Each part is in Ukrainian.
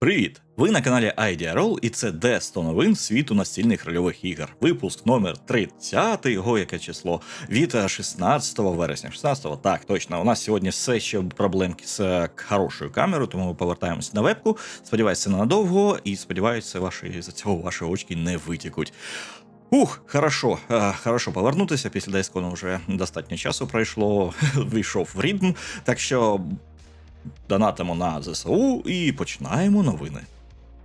Привіт! Ви на каналі Idea і це де 100 новин світу настільних рольових ігор. Випуск номер 30, його яке число від 16 вересня. 16 так, точно. У нас сьогодні все ще проблемки з е, хорошою камерою, тому ми повертаємося на вебку. Сподіваюся, ненадовго, і сподіваюся, ваші за цього ваші очки не витікуть. Ух, хорошо, е, хорошо повернутися. Після Дайскону вже достатньо часу пройшло, вийшов в ритм. Так що донатимо на ЗСУ і починаємо новини.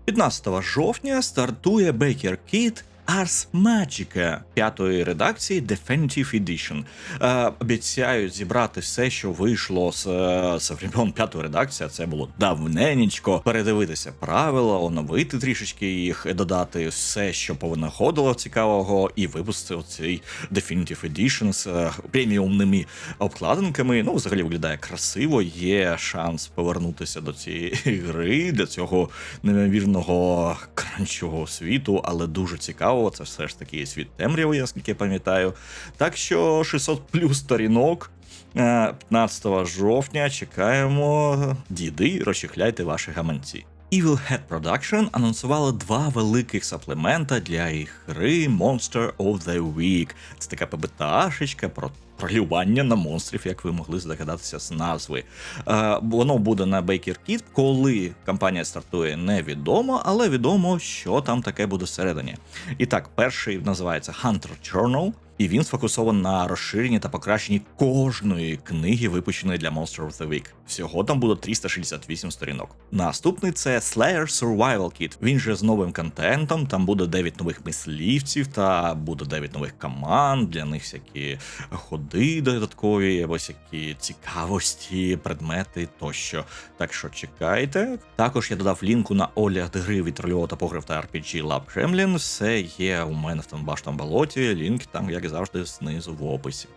15 жовтня стартує Baker Kit Ars Magica п'ятої редакції Definitive Edition. Е, обіцяють зібрати все, що вийшло з, е, з времен п'ятої редакції. Це було давненечко. Передивитися правила, оновити трішечки їх, додати все, що повинаходило цікавого, і випустити оцей Definitive Edition з е, преміумними обкладинками. Ну, взагалі виглядає красиво. Є шанс повернутися до цієї гри, для цього неймовірного кранчого світу, але дуже цікаво. Це все ж таки світ темряви, наскільки я пам'ятаю. Так що 600 плюс сторінок. е, 15 жовтня чекаємо. Діди, розчехляйте ваші гаманці. Evil Head Production анонсували два великих саплемента для їх гри Monster of the Week. Це така ПБТАшечка про полювання на монстрів, як ви могли здогадатися з назви. Е, воно буде на Baker Kit. Коли кампанія стартує, невідомо, але відомо, що там таке буде всередині. І так, перший називається Hunter Journal. І він сфокусований на розширенні та покращенні кожної книги, випущеної для Monster of the Week. Всього там буде 368 сторінок. Наступний це Slayer Survival Kit. Він же з новим контентом. Там буде 9 нових мислівців та буде 9 нових команд. Для них всякі ходи додаткові, або всякі цікавості, предмети тощо. Так що чекайте. Також я додав лінку на огляд гри від рольового топограф та RPG Lab Gremlin. Все є у мене в тому баштому болоті. Лінк там, як завжди, знизу в описі.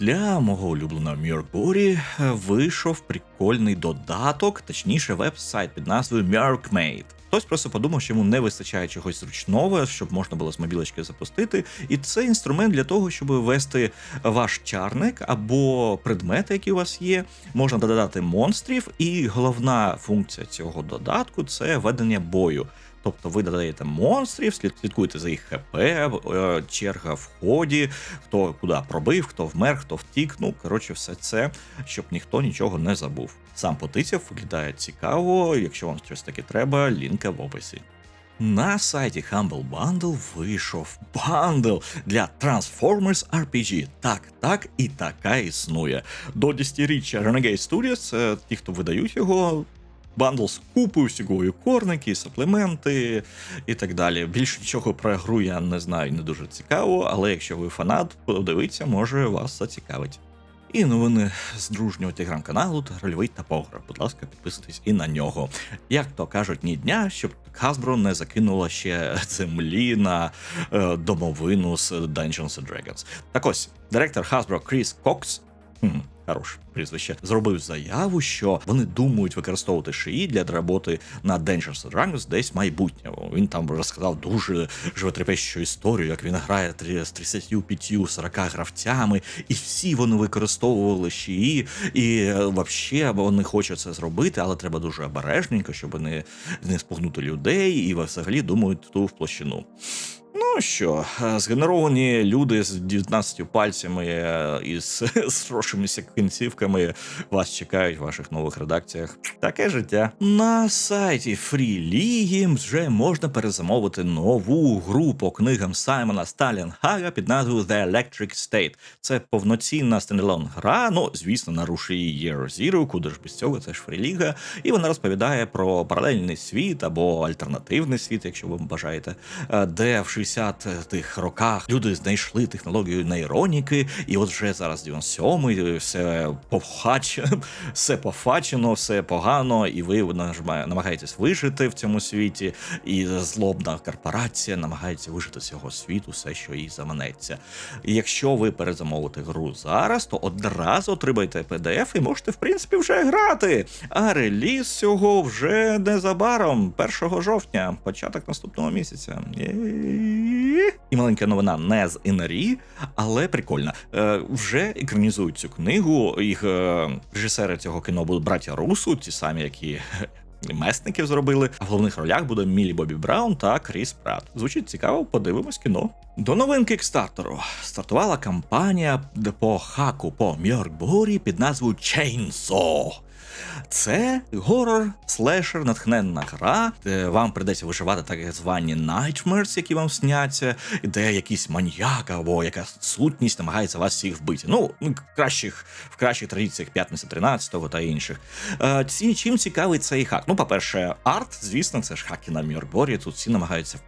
Для мого улюбленого Міркбурі вийшов прикольний додаток, точніше, веб-сайт під назвою Merkmade. Хтось просто подумав, що йому не вистачає чогось зручного, щоб можна було з мобілочки запустити. І це інструмент для того, щоб ввести ваш чарник або предмети, які у вас є. Можна додати монстрів, і головна функція цього додатку це ведення бою. Тобто ви додаєте монстрів, слід- слідкуєте за їх ХП, е, черга в ході, хто куди пробив, хто вмер, хто втік. Ну коротше, все це, щоб ніхто нічого не забув. Сам потицяв виглядає цікаво. Якщо вам щось таке треба, лінка в описі. На сайті Humble Bundle вийшов бандл для Transformers RPG. Так, так і така існує. До 10-річчя Renegade Studios, ті, хто видають його. Бандл з купою всього, і корники, і саплементи і так далі. Більше нічого про гру я не знаю, не дуже цікаво, але якщо ви фанат, подивіться, може вас зацікавить. І новини з дружнього телеграм-каналу та рольовий топограф. Будь ласка, підписуйтесь і на нього. Як то кажуть, ні дня, щоб Hasbro не закинула ще землі на е, домовину з Dungeons and Dragons. Так ось, директор Hasbro Кріс Кокс. Хм, Хорош прізвище зробив заяву, що вони думають використовувати шиї для роботи на and Dragons десь майбутньому. Він там розказав дуже животрепещу історію, як він грає з 35-40 гравцями, і всі вони використовували шиї, і е, вообще вони хочуть це зробити, але треба дуже обережненько, щоб не, не спугнути людей, і взагалі думають ту в площину. Ну що, е, згенеровані люди з 19 пальцями е, і з срошимися кінцівками вас чекають в ваших нових редакціях. Таке життя. На сайті Фрі-ліги вже можна перезамовити нову гру по книгам Саймона Сталінгага під назвою The Electric State. Це повноцінна стендалон гра. Ну, звісно, на рушії Year Zero, куди ж без цього, це ж фріліга. І вона розповідає про паралельний світ або альтернативний світ, якщо ви бажаєте, е, де в 60-х роках люди знайшли технологію нейроніки, і от вже зараз 97-й, все пофачено, все пофачено, все погано, і ви намагаєтесь вижити в цьому світі, і злобна корпорація намагається вижити з цього світу все, що їй заманеться. І якщо ви перезамовите гру зараз, то одразу отримаєте PDF і можете, в принципі, вже грати. А реліз цього вже незабаром, 1 жовтня, початок наступного місяця. Є-є-є. Інарі. І маленька новина не з Інарі, але прикольна. Е, вже екранізують цю книгу. Їх е, режисери цього кіно будуть браття Русу, ті самі, які. Месників зробили, а в головних ролях буде Мілі Бобі Браун та Кріс Пратт. Звучить цікаво, подивимось кіно. До новин кікстартеру стартувала кампанія по хаку по Мьоркборі під назвою Chainsaw. Це горор, слешер, натхненна гра, де вам придеться виживати так звані nightmares, які вам сняться, де якийсь маньяк або якась сутність намагається вас всіх вбити. Ну, в кращих, в кращих традиціях п'ятниця 13-го та інших. Е, ці, чим цікавий цей хак? Ну, по-перше, арт, звісно, це ж хаки на Мьорборі, тут всі намагаються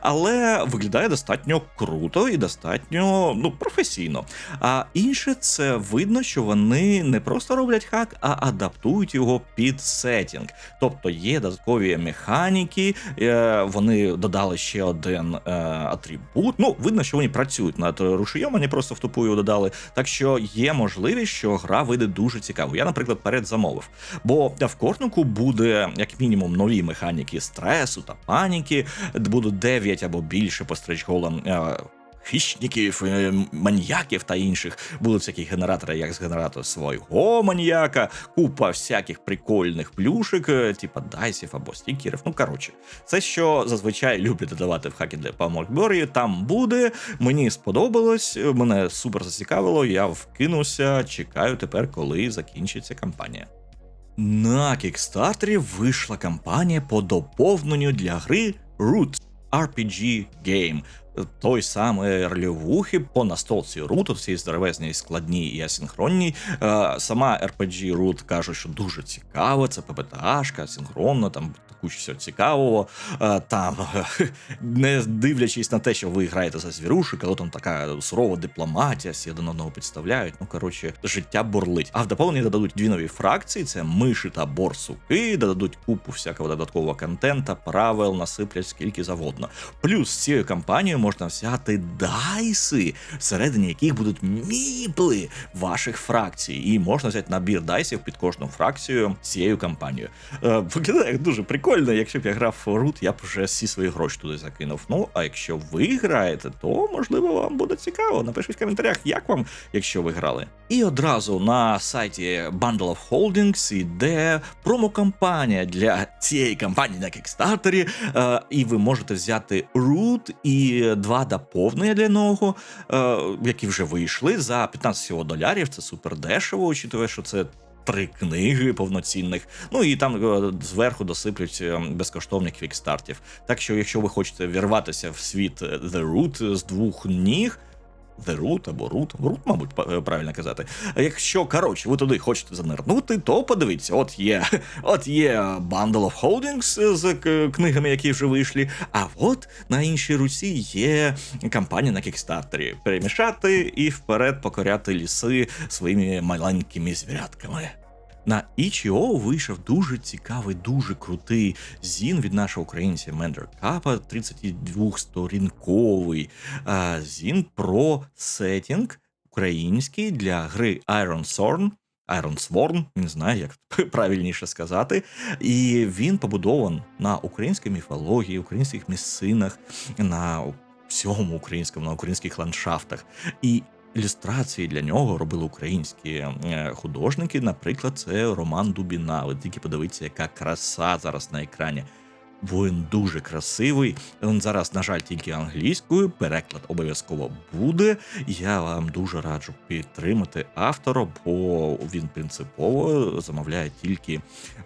але виглядає достатньо круто і достатньо ну, професійно. А інше це видно, що вони не просто роблять хак, а адаптують його під сетінг. Тобто є додаткові механіки, е, вони додали ще один е, атрибут. Ну, видно, що вони працюють над рушієм, вони просто в тупу додали. Так що є можливість, що гра вийде дуже цікаво. Я, наприклад, передзамовив. Бо в Кортнику буде як мінімум нові механіки стресу та паніки будуть 9 або більше по стрічголам хищників, е, маньяків та інших. Будуть всякі генератори, як з генератора свого маньяка, купа всяких прикольних плюшек, е, типа дайсів або стікерів. Ну коротше, це що зазвичай люблять додавати в хакі для Паморкборі. Там буде. Мені сподобалось, мене супер зацікавило. Я вкинувся. Чекаю тепер, коли закінчиться кампанія. На кікстартері вийшла кампанія по доповненню для гри Roots RPG Game. Той самий рольовухи по настолці Root, всі здоровезні, складні і асинхронні. Е, сама RPG Root каже, що дуже цікаво, це ППТАшка, синхронно, там куча всього цікавого. Е, там, не дивлячись на те, що ви граєте за звірушек, але там така сурова дипломатія, всі один одного підставляють. Ну, коротше, життя бурлить. А в доповненні додадуть дві нові фракції: це миші та борсуки, додадуть купу всякого додаткового контента, правил, насиплять скільки завгодно. Плюс з цією кампанією можна взяти дайси, всередині яких будуть міпли ваших фракцій. І можна взяти набір дайсів під кожну фракцію цією кампанією. Е, Виглядає дуже прикольно. Якщо б я грав Root, я б вже всі свої гроші туди закинув. Ну, а якщо ви граєте, то можливо вам буде цікаво. Напишіть в коментарях, як вам, якщо ви грали. І одразу на сайті Bundle of Holdings йде промокампанія для цієї кампанії на кікстартері. І ви можете взяти Root і два доповнення для нього, е, які вже вийшли за 15 всього долярів. Це супер дешево, учитывая, що це. Три книги повноцінних, ну і там е, зверху досиплють безкоштовні безкоштовних квікстартів. Так що, якщо ви хочете вірватися в світ The Root з двох ніг, The Root або Root, Root, мабуть, правильно казати. Якщо коротше, ви туди хочете занирнути, то подивіться, от є от є Bundle of Holdings з книгами, які вже вийшли. А от на іншій руці є кампанія на кікстартері. Перемішати і вперед покоряти ліси своїми маленькими звірятками. На Ichio вийшов дуже цікавий, дуже крутий зін від нашого українця Мендер Капа, 32-сторінковий зін про сетінг український для гри Iron Thorn. Iron Sworn, не знаю, як правильніше сказати. І він побудований на українській міфології, українських місцинах, на всьому українському, на українських ландшафтах. І Ілюстрації для нього робили українські е, художники. Наприклад, це Роман Дубіна. Ви тільки подивіться, яка краса зараз на екрані. Бо він дуже красивий. Він зараз, на жаль, тільки англійською. Переклад обов'язково буде. Я вам дуже раджу підтримати автора, бо він принципово замовляє тільки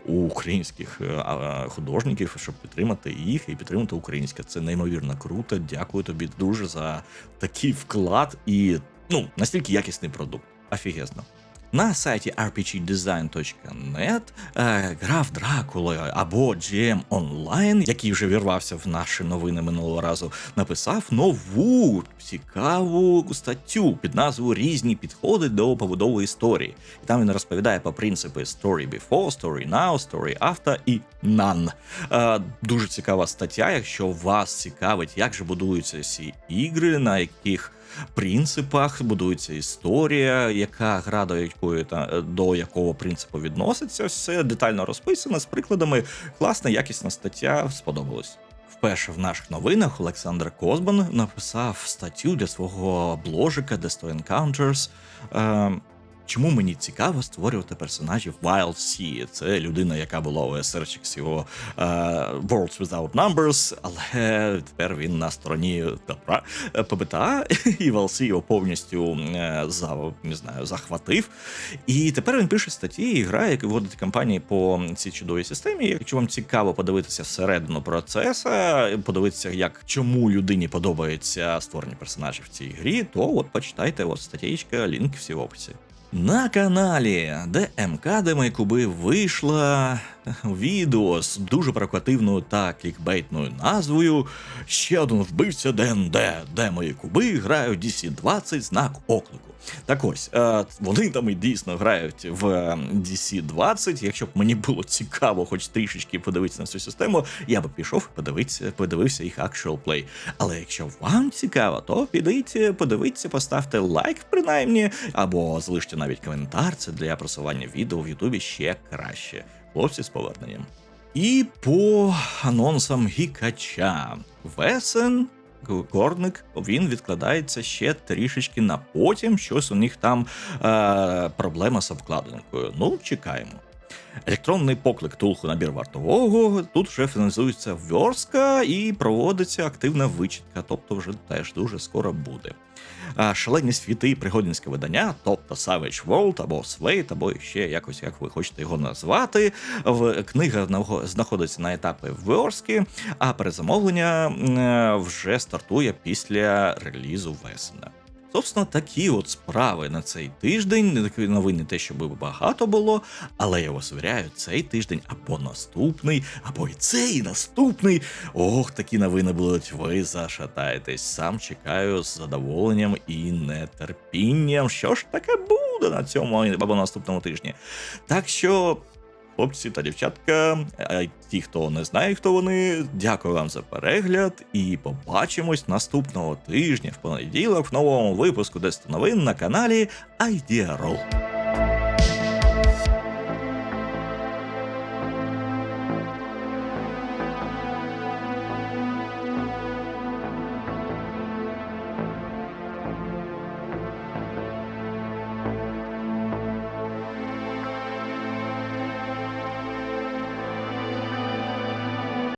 українських е, художників, щоб підтримати їх і підтримати українське. Це неймовірно круто. Дякую тобі дуже за такий вклад і ну, настільки якісний продукт. Офігезно. На сайті rpgdesign.net е, граф Дракула або GM Online, який вже вірвався в наші новини минулого разу, написав нову цікаву статтю під назвою Різні підходи до побудови історії. І там він розповідає по принципи Story Before, Story Now, Story After і None. Е, дуже цікава стаття. Якщо вас цікавить, як же будуються ці ігри, на яких принципах будується історія, яка гра до якої та до якого принципу відноситься. Все детально розписано з прикладами. Класна, якісна стаття, сподобалась. Вперше в наших новинах Олександр Козбан написав статтю для свого бложика Desto Encounters. Е, Чому мені цікаво створювати персонажів Wild Sea? Це людина, яка була у SRX його е, Worlds Without Numbers, але тепер він на стороні добра е, ПБТА, і Wild Sea його повністю е, за, не знаю, захватив. І тепер він пише статті і грає, як вводить кампанії по цій чудовій системі. Якщо вам цікаво подивитися всередину процесу, подивитися, як чому людині подобається створення персонажів в цій грі, то от почитайте от статтєчка, лінк всі в описі. На каналі ДМК Демайкуби вийшла відео з дуже провокативною та клікбейтною назвою Ще один вбивця ДНД, де мої куби грають DC-20 знак оклику. Так ось, е, вони там і дійсно грають в е, DC-20. Якщо б мені було цікаво, хоч трішечки подивитися на цю систему, я би пішов подивитися, подивився їх actual play. Але якщо вам цікаво, то підійте, подивіться, поставте лайк, принаймні, або залиште навіть коментар. Це для просування відео в Ютубі ще краще. Хлопці з поверненням. І по анонсам гікача. Весен Горник він відкладається ще трішечки на потім. Щось у них там е, проблема з обкладинкою. Ну, чекаємо. Електронний поклик тулху набір вартового. Тут вже фіналізується верстка і проводиться активна вичітка, тобто вже теж дуже скоро буде. Шалені світи і пригодницьке видання, тобто Savage World або Slate, або ще якось як ви хочете його назвати. В книга знаходиться на етапі верстки, а перезамовлення е, вже стартує після релізу весна. Собственно, такі от справи на цей тиждень. Не такі новини, те, щоб багато було, але я вас увіряю, цей тиждень або наступний, або і цей наступний. Ох, такі новини будуть. Ви зашатаєтесь. Сам чекаю з задоволенням і нетерпінням. Що ж таке буде на цьому або наступному тижні? Так що. Хлопці та дівчатка, а ті, хто не знає, хто вони, дякую вам за перегляд і побачимось наступного тижня в понеділок в новому випуску Десто новин на каналі Idea Roll.